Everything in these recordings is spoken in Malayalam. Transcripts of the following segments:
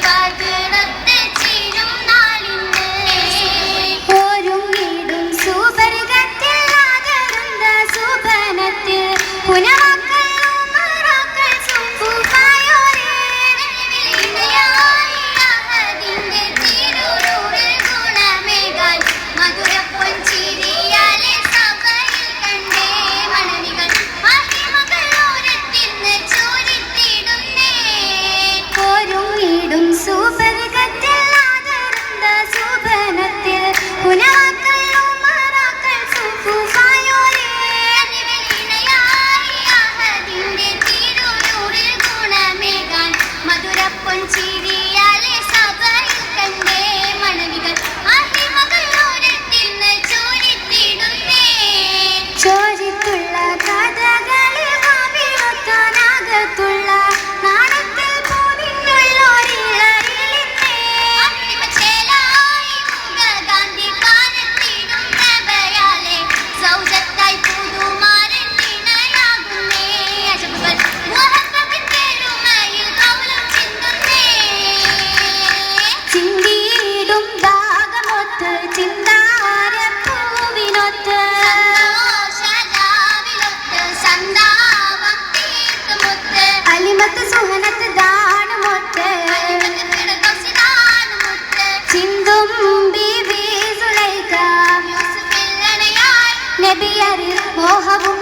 Goodbye,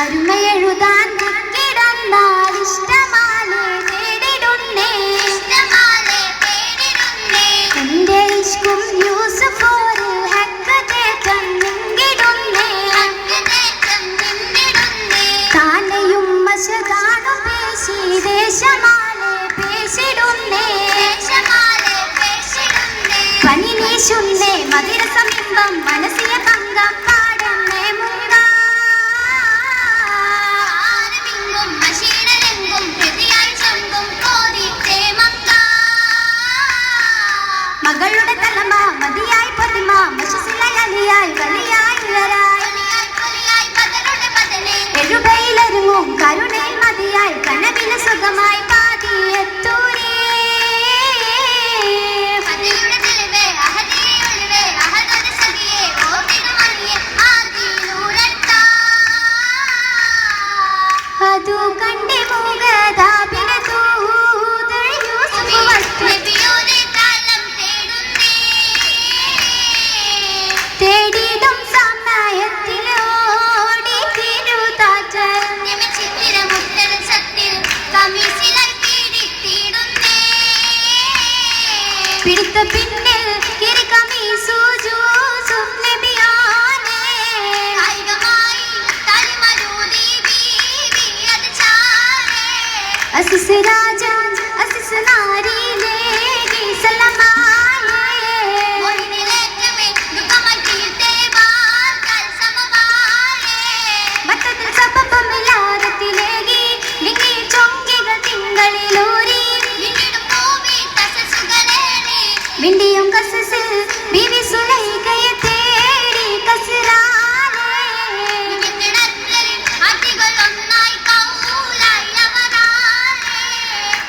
അരുമയെഴുതാൻ കിടന്നാൽ ഇഷ്ടമാലെ തേടിടുന്നേ. എന്റെ ഇഷ്കും യൂസഫോറിൽ ഹക്ക് തേറ്റം നിങ്കിടുന്നേ. താനയും പേശി മനസ്സിലെ പങ്കം മകളുടെ തലമ മതിയായി പ്രതിമ മശസിലയായി വലിയായി ഉയരായി. എഴുകയിലൊരുങ്ങും കരുണയിൽ മതിയായി കനവിന് സുഖമായി പാതിയെത്തി. the.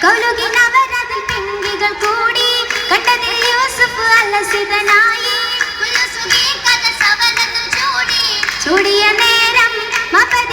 கௌலுகினவரதில் பெண்கள் கூடி கண்டதில் யூசுப் அல்லசிதனாயி உல்லசுகே கத நேரம் மபத